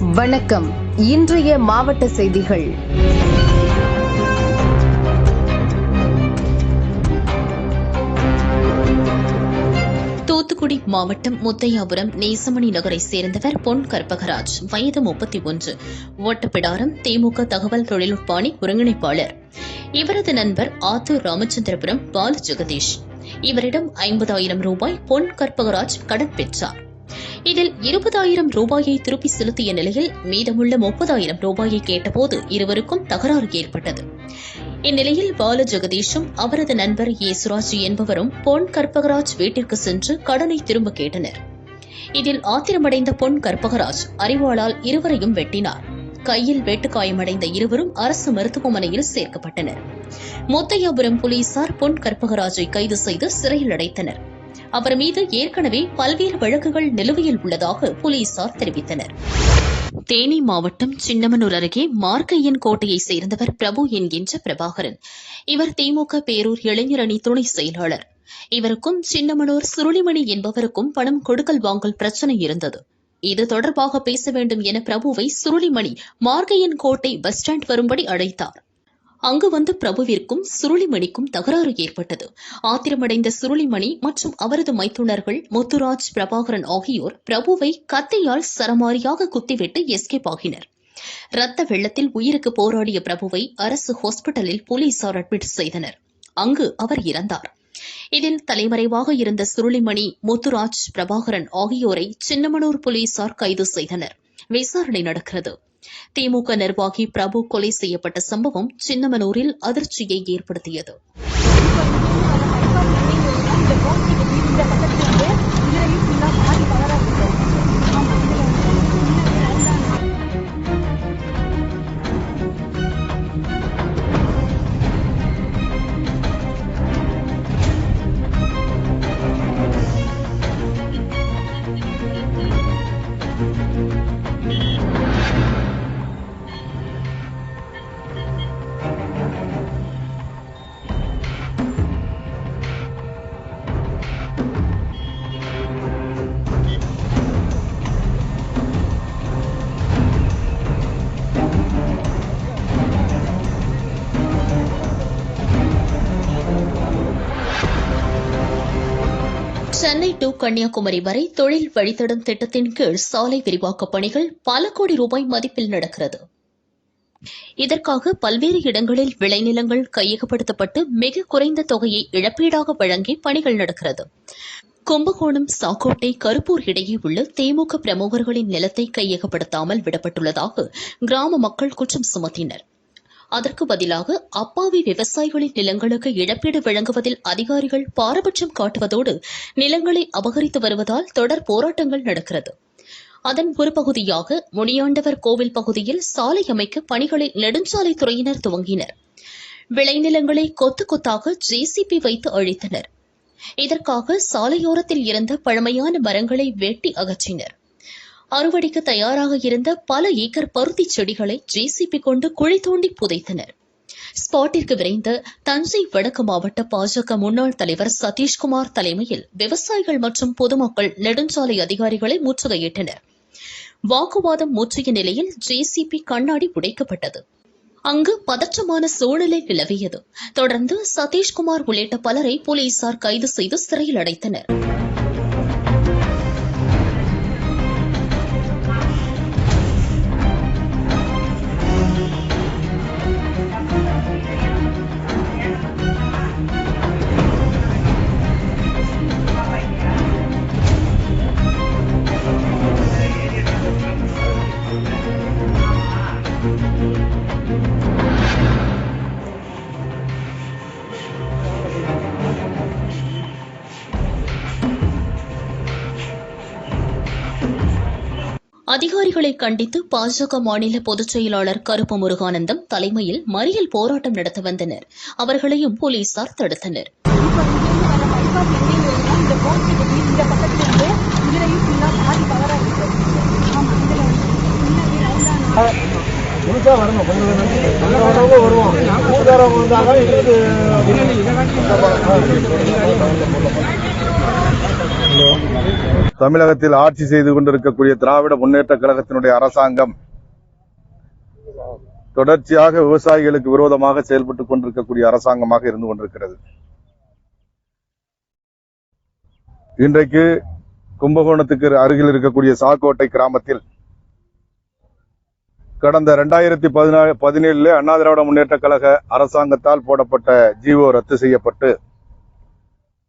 வணக்கம். இன்றைய மாவட்ட செய்திகள். தூத்துக்குடி மாவட்டம் முத்தையாபுரம் நேசமணி நகரை சேர்ந்தவர் பொன் கற்பகராஜ். வயது முப்பத்தி ஒன்று. ஓட்டப்பிடாரம் திமுக தகவல் தொழில்நுட்ப அணி ஒருங்கிணைப்பாளர். இவரது நண்பர் ஆத்தூர் ராமச்சந்திரபுரம் பாலு ஜெகதீஷ். இவரிடம் ஐம்பதாயிரம் ரூபாய் பொன் கற்பகராஜ் கடன் பெற்றார். இதில் இருபதாயிரம் ரூபாயை திருப்பி செலுத்திய நிலையில் மீதமுள்ள முப்பதாயிரம் ரூபாயை கேட்டபோது இருவருக்கும் தகராறு ஏற்பட்டது. இந்நிலையில் பால ஜெகதீஷும் அவரது நண்பர் ஏசுராஜ் என்பவரும் பொன் கற்பகராஜ் வீட்டிற்கு சென்று கடனை திரும்ப கேட்டனர். இதில் ஆத்திரமடைந்த பொன் கற்பகராஜ் அறிவாளால் இருவரையும் வெட்டினார். கையில் வெட்டுக்காயமடைந்த இருவரும் அரசு மருத்துவமனையில் சேர்க்கப்பட்டனர். முத்தையாபுரம் போலீசார் பொன் கற்பகராஜை கைது செய்து சிறையில் அடைத்தனர். அவர் மீது ஏற்கனவே பல்வேறு வழக்குகள் நிலுவையில் உள்ளதாக போலீசார் தெரிவித்தனர். தேனி மாவட்டம் சின்னமனூர் அருகே மார்க்கையன் கோட்டையைச் சேர்ந்தவர் பிரபு என்கின்ற பிரபாகரன். இவர் திமுக பேரூர் இளைஞரணி துணை செயலாளர். இவருக்கும் சின்னமனூர் சுருளிமணி என்பவருக்கும் பணம் கொடுக்கல் வாங்கல் பிரச்சனை இருந்தது. இது தொடர்பாக பேச வேண்டும் என பிரபுவை சுருளிமணி மார்கையன் கோட்டை பஸ் ஸ்டாண்ட் வரும்படி அழைத்தார். அங்கு வந்து பிரபுவிற்கும் சுருளிமணிக்கும் தகராறு ஏற்பட்டது. ஆத்திரமடைந்த சுருளிமணி மற்றும் அவரது மைத்துனர்கள் முத்துராஜ் பிரபாகரன் ஆகியோர் பிரபுவை கத்தியால் சரமாரியாக குத்திவிட்டு எஸ்கேப் ஆகினர். ரத்த வெள்ளத்தில் உயிருக்கு போராடிய பிரபுவை அரசு ஹாஸ்பிட்டலில் போலீசார் அட்மிட் செய்தனர். அங்கு அவர் இறந்தார். இதில் தலைமறைவாக இருந்த சுருளிமணி முத்துராஜ் பிரபாகரன் ஆகியோரை சின்னமனூர் போலீசார் கைது செய்தனர். விசாரணை நடக்கிறது. திமுக நிர்வாகி பிரபு கொலை செய்யப்பட்ட சம்பவம் சின்னமனூரில் அதிர்ச்சியை ஏற்படுத்தியது. சென்னை டு கன்னியாகுமரி வரை தொழில் வழித்தடம் திட்டத்தின் கீழ் சாலை விரிவாக்கப் பணிகள் பல கோடி ரூபாய் மதிப்பில் நடக்கிறது. இதற்காக பல்வேறு இடங்களில் விளைநிலங்கள் கையகப்படுத்தப்பட்டு மிக குறைந்த தொகையை இழப்பீடாக வழங்கி பணிகள் நடக்கிறது. கும்பகோணம் சாக்கோட்டை கருப்பூர் இடையே உள்ள திமுக பிரமுகர்களின் நிலத்தை கையகப்படுத்தாமல் விடப்பட்டுள்ளதாக கிராம மக்கள் குற்றம் சுமத்தினர். அதற்கு பதிலாக அப்பாவி விவசாயிகளின் நிலங்களுக்கு இழப்பீடு வழங்குவதில் அதிகாரிகள் பாரபட்சம் காட்டுவதோடு நிலங்களை அபகரித்து வருவதால் தொடர் போராட்டங்கள் நடக்கிறது. அதன் ஒரு பகுதியாக முனியாண்டவர் கோவில் பகுதியில் சாலை அமைக்க பணிகளை நெடுஞ்சாலைத்துறையினர் துவங்கினர். விளைநிலங்களை கொத்து கொத்தாக ஜேசிபி வைத்து அழித்தனர். இதற்காக சாலையோரத்தில் இருந்த பழமையான மரங்களை வெட்டி அகற்றினர். அறுவடைக்கு தயாராக இருந்த பல ஏக்கர் பருத்தி செடிகளை ஜேசிபி கொண்டு குழி தோண்டி புதைத்தனர். ஸ்பாட்டிற்கு விரைந்த தஞ்சை வடக்கு மாவட்ட பாஜக முன்னாள் தலைவர் சதீஷ்குமார் தலைமையில் விவசாயிகள் மற்றும் பொதுமக்கள் நெடுஞ்சாலை அதிகாரிகளை முற்றுகையிட்டனர். வாக்குவாதம் முற்றிய நிலையில் ஜேசிபி கண்ணாடி உடைக்கப்பட்டது. அங்கு பதற்றமான சூழ்நிலை நிலவியது. தொடர்ந்து சதீஷ்குமார் உள்ளிட்ட பலரை போலீசார் கைது செய்து சிறையில் அடைத்தனர். அதிகாரிகளை கண்டித்து பாஜக மாநில பொதுச் செயலாளர் கருப்பு முருகானந்தம் தலைமையில் மறியல் போராட்டம் நடத்த வந்தனர். அவர்களையும் போலீசார் தடுத்தனர். முழுசா வரணும் கொஞ்சம் வரவங்க வருவோம் வந்தாங்க எங்களுக்கு தமிழகத்தில் ஆட்சி செய்து கொண்டிருக்கக்கூடிய திராவிட முன்னேற்ற கழகத்தினுடைய அரசாங்கம் தொடர்ச்சியாக விவசாயிகளுக்கு விரோதமாக செயல்பட்டுக் கொண்டிருக்கக்கூடிய அரசாங்கமாக இருந்து கொண்டிருக்கிறது. இன்றைக்கு கும்பகோணத்துக்கு அருகில் இருக்கக்கூடிய சாக்கோட்டை கிராமத்தில் கடந்த இரண்டாயிரத்தி பதினாலு பதினேழுல அண்ணா திராவிட முன்னேற்ற கழக அரசாங்கத்தால் போடப்பட்ட ஜிஓ ரத்து செய்யப்பட்டு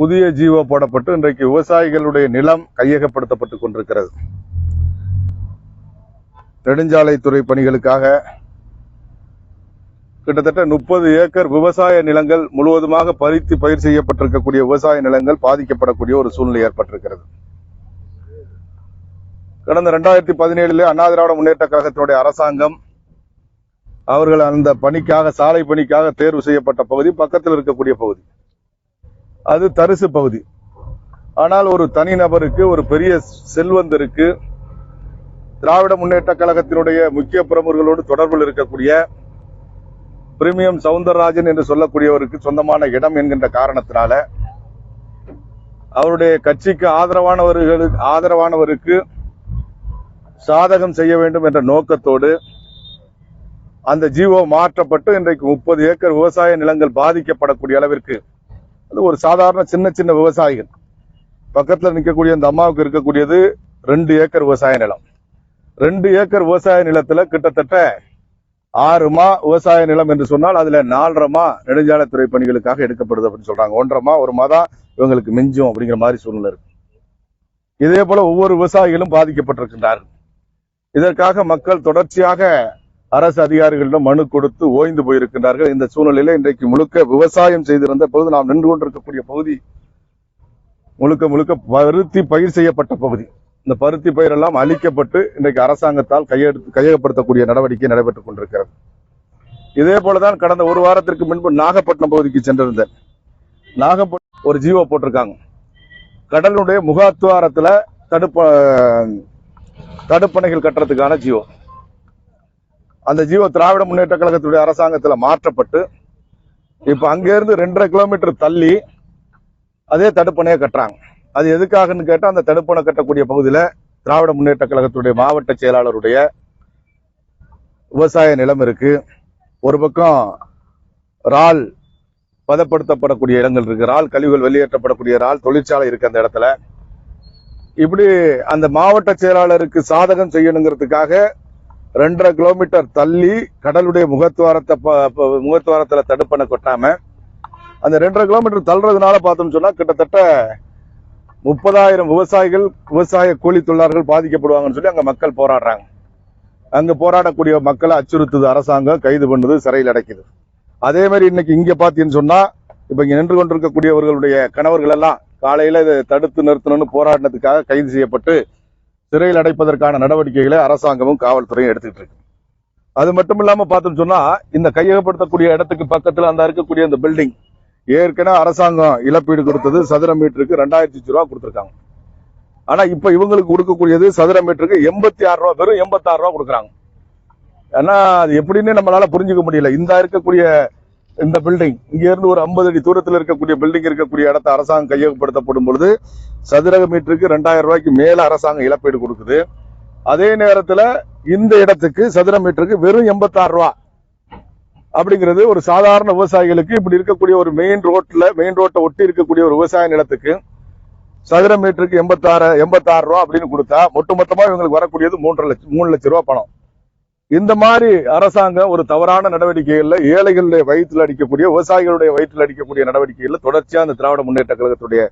புதிய ஜீவோ போடப்பட்டு இன்றைக்கு விவசாயிகளுடைய நிலம் கையகப்படுத்தப்பட்டுக் கொண்டிருக்கிறது. நெடுஞ்சாலைத்துறை பணிகளுக்காக கிட்டத்தட்ட முப்பது ஏக்கர் விவசாய நிலங்கள் முழுவதுமாக பறித்து பயிர் செய்யப்பட்டிருக்கக்கூடிய விவசாய நிலங்கள் பாதிக்கப்படக்கூடிய ஒரு சூழ்நிலை ஏற்பட்டிருக்கிறது. கடந்த இரண்டாயிரத்தி பதினேழுல அண்ணா திராவிட முன்னேற்ற கழகத்தினுடைய அரசாங்கம் அவர்கள் அந்த பணிக்காக சாலை பணிக்காக தேர்வு செய்யப்பட்ட பகுதி பக்கத்தில் இருக்கக்கூடிய பகுதி. அது தரிசு பகுதி. ஆனால் ஒரு தனிநபருக்கு ஒரு பெரிய செல்வந்தருக்கு திராவிட முன்னேற்ற கழகத்தினுடைய முக்கிய பிரமுகர்களோடு தொடர்பில் இருக்கக்கூடிய பிரிமியம் சவுந்தரராஜன் என்று சொல்லக்கூடியவருக்கு சொந்தமான இடம் என்கின்ற காரணத்தினால அவருடைய கட்சிக்கு ஆதரவானவர்களுக்கு ஆதரவானவருக்கு சாதகம் செய்ய வேண்டும் என்ற நோக்கத்தோடு அந்த ஜீவோ மாற்றப்பட்டு இன்றைக்கு முப்பது ஏக்கர் விவசாய நிலங்கள் பாதிக்கப்படக்கூடிய அளவிற்கு அது ஒரு சாதாரண சின்ன சின்ன விவசாயிகள். பக்கத்துல நிற்கக்கூடிய அந்த அம்மாவுக்கு இருக்கக்கூடியது ரெண்டு ஏக்கர் விவசாய நிலம். ரெண்டு ஏக்கர் விவசாய நிலத்துல கிட்டத்தட்ட ஆறு மா விவசாய நிலம் என்று சொன்னால் அதுல நாலரை மா நெடுஞ்சாலைத்துறை பணிகளுக்காக எடுக்கப்படுது அப்படின்னு சொல்றாங்க. ஒன்றரை மா ஒரு மாதம் இவங்களுக்கு மிஞ்சும் அப்படிங்கிற மாதிரி சூழ்நிலை இருக்கு. இதே போல ஒவ்வொரு விவசாயிகளும் பாதிக்கப்பட்டிருக்கின்றார்கள். இதற்காக மக்கள் தொடர்ச்சியாக அரசு அதிகாரிகளிடம் மனு கொடுத்து ஓய்ந்து போயிருக்கின்றார்கள். இந்த சூழ்நிலையில இன்றைக்கு முழுக்க விவசாயம் செய்திருந்த பொழுது நாம் நின்று கொண்டிருக்கக்கூடிய பகுதி முழுக்க முழுக்க பருத்தி பயிர் செய்யப்பட்ட பகுதி. இந்த பருத்தி பயிர் எல்லாம் அழிக்கப்பட்டு இன்றைக்கு அரசாங்கத்தால் கையெழுத்து கையகப்படுத்தக்கூடிய நடவடிக்கை நடைபெற்றுக் கொண்டிருக்கிறது. இதே போலதான் கடந்த ஒரு வாரத்திற்கு முன்பு நாகப்பட்டினம் பகுதிக்கு சென்றிருந்தேன். நாகப்பட்டினம் ஒரு ஜீவோ போட்டிருக்காங்க. கடலுடைய முகாத்துவாரத்துல தடுப்ப தடுப்பணைகள் கட்டுறதுக்கான ஜீவோ. அந்த ஜீவோ திராவிட முன்னேற்ற கழகத்துடைய அரசாங்கத்துல மாற்றப்பட்டு இப்ப அங்கேருந்து ரெண்டரை கிலோமீட்டர் தள்ளி அதே தடுப்பணையை கட்டுறாங்க. அது எதுக்காகன்னு கேட்டா அந்த தடுப்பணை கட்டக்கூடிய பகுதியில திராவிட முன்னேற்ற கழகத்துடைய மாவட்ட செயலாளருடைய விவசாய நிலம் இருக்கு. ஒரு பக்கம் இறால் பதப்படுத்தப்படக்கூடிய இடங்கள் இருக்கு. இறால் கழிவுகள் வெளியேற்றப்படக்கூடிய இறால் தொழிற்சாலை இருக்கு அந்த இடத்துல. இப்படி அந்த மாவட்ட செயலாளருக்கு சாதகம் செய்யணுங்கிறதுக்காக ரெண்டரை கிலோமீட்டர் தள்ளி கடலுடைய முகத்துவாரத்தை முகத்துவாரத்தில் முகத்துவாரத்துல தடுப்பணை கொட்டாம அந்த ரெண்டரை கிலோமீட்டர் தள்ளுறதுனால பார்த்தோம்னு சொன்னா கிட்டத்தட்ட முப்பதாயிரம் விவசாயிகள் விவசாய கூலி தொழிலாளர்கள் பாதிக்கப்படுவாங்கன்னு சொல்லி அங்க மக்கள் போராடுறாங்க. அங்க போராடக்கூடிய மக்களை அச்சுறுத்துது அரசாங்கம் கைது பண்ணுது சிறையில் அடைக்குது. அதே மாதிரி இன்னைக்கு இங்க பார்த்தீங்கன்னு சொன்னா இப்ப இங்கே நின்று கொண்டிருக்கக்கூடியவர்களுடைய கணவர்கள் எல்லாம் காலையில இதை தடுத்து நிறுத்தணும்னு போராடினதுக்காக கைது செய்யப்பட்டு சிறையில் அடைப்பதற்கான நடவடிக்கைகளை அரசாங்கமும் காவல்துறையும் எடுத்துக்கிட்டு இருக்கு. அது மட்டும் இல்லாம பார்த்தோம்னு சொன்னா இந்த கையகப்படுத்தக்கூடிய இடத்துக்கு பக்கத்துல அந்த இருக்கக்கூடிய இந்த பில்டிங் ஏற்கனவே அரசாங்கம் இழப்பீடு கொடுத்தது சதுர மீட்டருக்கு ரெண்டாயிரத்தி ரூபா கொடுத்துருக்காங்க. ஆனா இப்ப இவங்களுக்கு கொடுக்கக்கூடியது சதுர மீட்டருக்கு எண்பத்தி ஆறு ரூபா வெறும் எண்பத்தி ஆறு ரூபா கொடுக்குறாங்க. ஏன்னா அது எப்படின்னு நம்மளால புரிஞ்சுக்க முடியல. இந்த இருக்கக்கூடிய இந்த பில்டிங் இங்க இருந்து ஒரு ஐம்பது அடி தூரத்தில் இருக்கக்கூடிய பில்டிங் இருக்கக்கூடிய இடத்த அரசாங்கம் கையகப்படுத்தப்படும் பொழுது சதுரக மீட்டருக்கு ரெண்டாயிரம் ரூபாய்க்கு மேல அரசாங்கம் இழப்பீடு கொடுக்குது. அதே நேரத்துல இந்த இடத்துக்கு சதுர மீட்டருக்கு வெறும் எண்பத்தாறு ரூபா. அப்படிங்கிறது ஒரு சாதாரண விவசாயிகளுக்கு இப்படி இருக்கக்கூடிய ஒரு மெயின் ரோட்ல மெயின் ரோட்டை ஒட்டி இருக்கக்கூடிய ஒரு விவசாய நிலத்துக்கு சதுர மீட்டருக்கு எண்பத்தாறு எண்பத்தாறு ரூபா அப்படின்னு கொடுத்தா ஒட்டுமொத்தமா இவங்களுக்கு வரக்கூடியது மூன்றரை லட்சம் மூணு லட்ச ரூபா பணம். இந்த மாதிரி அரசாங்கம் ஒரு தவறான நடவடிக்கைகள்ல ஏழைகளுடைய வயிற்றில் அடிக்கக்கூடிய விவசாயிகளுடைய வயிற்றில் அடிக்கக்கூடிய நடவடிக்கைகள்ல தொடர்ச்சியா அந்த திராவிட முன்னேற்ற கழகத்துடைய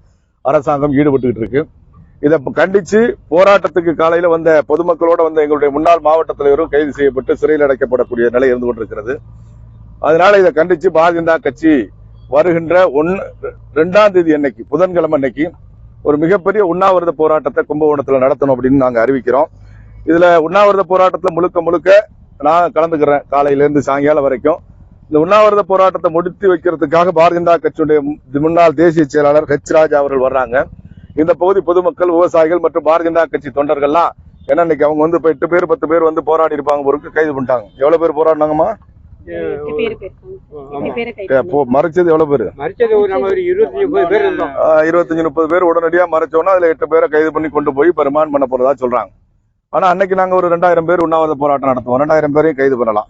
அரசாங்கம் ஈடுபட்டுக்கிட்டு இருக்கு. இதை கண்டிச்சு போராட்டத்துக்கு காலையில வந்த பொதுமக்களோட வந்த எங்களுடைய முன்னாள் மாவட்ட தலைவரும் கைது செய்யப்பட்டு சிறையில் அடைக்கப்படக்கூடிய நிலை இருந்து கொண்டிருக்கிறது. அதனால இதை கண்டிச்சு பாரதிய ஜனதா கட்சி வருகின்ற ஒன்னு ரெண்டாம் தேதி அன்னைக்கு புதன்கிழமை அன்னைக்கு ஒரு மிகப்பெரிய உண்ணாவிரத போராட்டத்தை கும்பகோணத்துல நடத்தணும் அப்படின்னு நாங்க அறிவிக்கிறோம். இதுல உண்ணாவிரத போராட்டத்துல முழுக்க முழுக்க நான் கலந்துக்கிறேன். காலையில இருந்து சாயங்காலம் வரைக்கும் இந்த உண்ணாவிரத போராட்டத்தை முடித்து வைக்கிறதுக்காக பாரதிய ஜனதா கட்சியுடைய முன்னாள் தேசிய செயலாளர் ஹெச் ராஜா அவர்கள் வர்றாங்க. இந்த பகுதி பொதுமக்கள் விவசாயிகள் மற்றும் பாரதிய ஜனதா கட்சி தொண்டர்கள்லாம் ஏன்னா இன்னைக்கு அவங்க வந்து இப்ப எட்டு பேர் பத்து பேர் வந்து போராடி இருப்பாங்க பொருக்கு கைது பண்ணிட்டாங்க. எவ்வளவு பேர் போராடினாங்கம்மா? மறைச்சது எவ்வளவு பேரு? இருபத்தஞ்சு முப்பது பேர் உடனடியா மறைச்சோன்னா அதுல எட்டு பேரை கைது பண்ணி கொண்டு போய் ரிமாண்ட் பண்ண போறதா சொல்றாங்க. ஆனா அன்னைக்கு நாங்க ஒரு ரெண்டாயிரம் பேர் உண்ணாவிரத போராட்டம் நடத்துவோம். ரெண்டாயிரம் பேரையும் கைது பண்ணலாம்.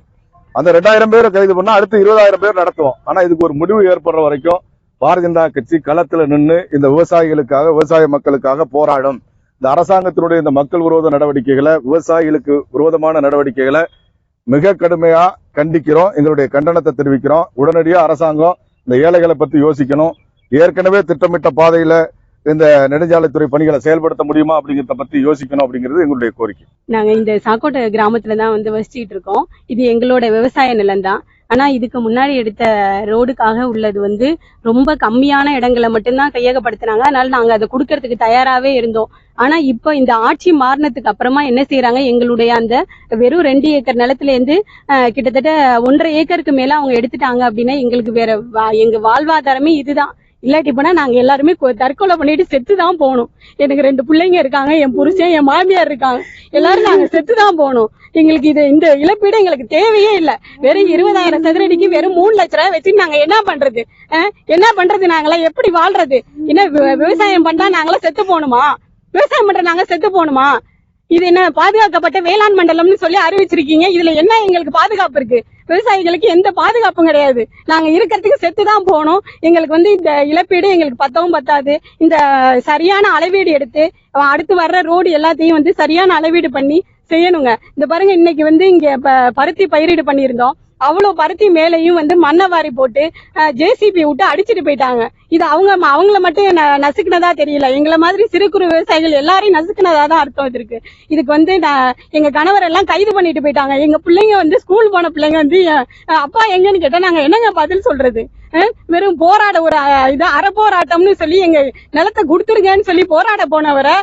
அந்த ரெண்டாயிரம் பேரை கைது பண்ணா அடுத்து இருபதாயிரம் பேர் நடத்துவோம். ஆனா இதுக்கு ஒரு முடிவு ஏற்படுற வரைக்கும் பாரதிய ஜனதா கட்சி களத்துல நின்று இந்த விவசாயிகளுக்காக விவசாய மக்களுக்காக போராடும். இந்த அரசாங்கத்தினுடைய இந்த மக்கள் விரோத நடவடிக்கைகளை விவசாயிகளுக்கு விரோதமான நடவடிக்கைகளை மிக கடுமையா கண்டிக்கிறோம். எங்களுடைய கண்டனத்தை தெரிவிக்கிறோம். உடனடியா அரசாங்கம் இந்த ஏழைகளை பத்தி யோசிக்கணும். ஏற்கனவே திட்டமிட்ட பாதையில இந்த நெடுஞ்சாலைத்துறை பணிகளை செயல்படுத்த முடியுமா அப்படிங்கறத பத்தி யோசிக்கணும் அப்படிங்கிறது எங்களுடைய கோரிக்கை. நாங்க இந்த சாக்கோட்டை கிராமத்துல தான் வந்து வசிச்சுட்டு இருக்கோம். இது எங்களோட விவசாய நிலம் தான். ஆனா இதுக்கு முன்னாடி எடுத்த ரோடுக்காக உள்ளது வந்து ரொம்ப கம்மியான இடங்களை மட்டும்தான் கையகப்படுத்தினாங்க. அதனால நாங்க அதை கொடுக்கறதுக்கு தயாராவே இருந்தோம். ஆனா இப்போ இந்த ஆட்சி மாறினதுக்கு அப்புறமா என்ன செய்யறாங்க எங்களுடைய அந்த வெறும் ரெண்டு ஏக்கர் நிலத்துல இருந்து அஹ், கிட்டத்தட்ட ஒன்றரை ஏக்கருக்கு மேல அவங்க எடுத்துட்டாங்க அப்படின்னா எங்களுக்கு வேற வா- எங்க வாழ்வாதாரமே இதுதான். இல்லாட்டி போனா நாங்க எல்லாருமே தற்கொலை பண்ணிட்டு செத்து தான் போகணும். எனக்கு ரெண்டு பிள்ளைங்க இருக்காங்க என் புருஷன் என் மாமியார் இருக்காங்க. எல்லாரும் நாங்க செத்து தான் போகணும். எங்களுக்கு இது இந்த இழப்பீடு எங்களுக்கு தேவையே இல்ல. வெறும் இருபதாயிரம் சதுரடிக்கு வெறும் மூணு லட்ச ரூபாய் வச்சு நாங்க என்ன பண்றது? அஹ்? என்ன பண்றது நாங்களாம்? எப்படி வாழ்றது? என்ன வி- விவசாயம் பண்ணா நாங்களாம் செத்து போகணுமா? விவசாயம் பண்ற நாங்க செத்து போகணுமா? இது என்ன பாதுகாக்கப்பட்ட வேளாண் மண்டலம்னு சொல்லி அறிவிச்சிருக்கீங்க. இதுல என்ன எங்களுக்கு பாதுகாப்பு இருக்கு? விவசாயிகளுக்கு எந்த பாதுகாப்பும் கிடையாது. நாங்க இருக்கிறதுக்கு செத்து தான் போனோம் எங்களுக்கு வந்து இந்த இழப்பீடு எங்களுக்கு பத்தவும் பத்தாது. இந்த சரியான அளவீடு எடுத்து அடுத்து வர்ற ரோடு எல்லாத்தையும் வந்து சரியான அளவீடு பண்ணி செய்யணுங்க. இந்த பாருங்க இன்னைக்கு வந்து இங்க பருத்தி பயிரிடு பண்ணியிருந்தோம். அவ்வளவு பருத்தி மேலையும் வந்து மண்ணை வாரி போட்டு ஜேசிபி விட்டு அடிச்சிட்டு போயிட்டாங்க. இது அவங்க அவங்கள மட்டும் ந- நசுக்குனதா தெரியல. எங்களை மாதிரி சிறு குறு விவசாயிகள் எல்லாரையும் நசுக்குனதா தான் அர்த்தம் இது இருக்கு. இதுக்கு வந்து நான் எங்க கணவர் எல்லாம் கைது பண்ணிட்டு போயிட்டாங்க. எங்க பிள்ளைங்க வந்து ஸ்கூல் போன பிள்ளைங்க வந்து அப்பா எங்கன்னு கேட்டா நாங்க என்னங்க பதில் சொல்றது? வெறும் போராட ஒரு அஹ், இது அற போராட்டம்னு சொல்லி எங்க நிலத்தை கொடுத்துருங்கன்னு சொல்லி போராட போனவரை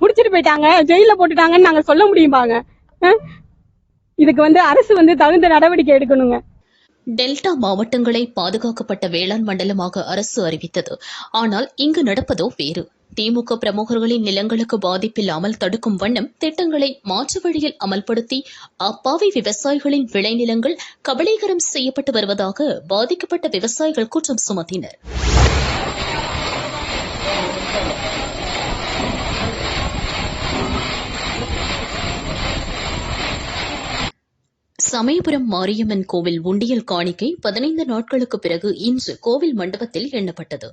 புடிச்சிட்டு போயிட்டாங்க. ஜெயில போட்டுட்டாங்கன்னு நாங்க சொல்ல முடியுமாங்க? இதுக்கு வந்து அரசு வந்து தகுந்த நடவடிக்கை எடுக்கணுங்க. டெல்டா மாவட்டங்களை பாதுகாக்கப்பட்ட வேளாண் மண்டலமாக அரசு அறிவித்தது. ஆனால் இங்கு நடப்பதோ வேறு. திமுக பிரமுகர்களின் நிலங்களுக்கு பாதிப்பில்லாமல் தடுக்கும் வண்ணம் திட்டங்களை மாற்று வழியில் அமல்படுத்தி அப்பாவி விவசாயிகளின் விளைநிலங்கள் கபலீகரம் செய்யப்பட்டு வருவதாக பாதிக்கப்பட்ட விவசாயிகள் குற்றம் சுமத்தினர். சமயபுரம் மாரியம்மன் கோவில் உண்டியல் காணிக்கை பதினைந்து நாட்களுக்கு பிறகு இன்று கோவில் மண்டபத்தில் எண்ணப்பட்டது.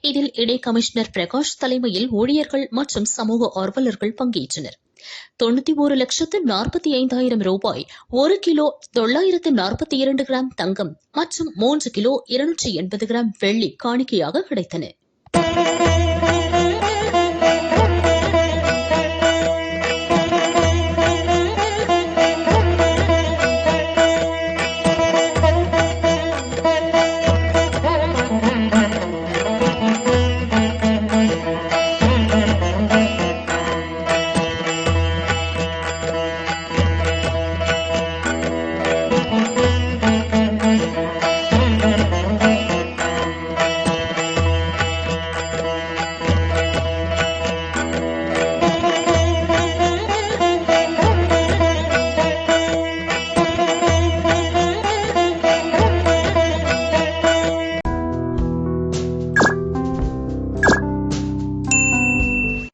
இதில் இடை கமிஷனர் பிரகாஷ் தலைமையில் ஊழியர்கள் மற்றும் சமூக ஆர்வலர்கள் பங்கேற்றனர். தொண்ணூத்தி ஒரு லட்சத்து நாற்பத்தி ஐந்தாயிரம் ரூபாய் ஒரு கிலோ தொள்ளாயிரத்து நாற்பத்தி இரண்டு கிராம் தங்கம் மற்றும் மூன்று கிலோ இருநூற்றி எண்பது கிராம் வெள்ளி காணிக்கையாக கிடைத்தன.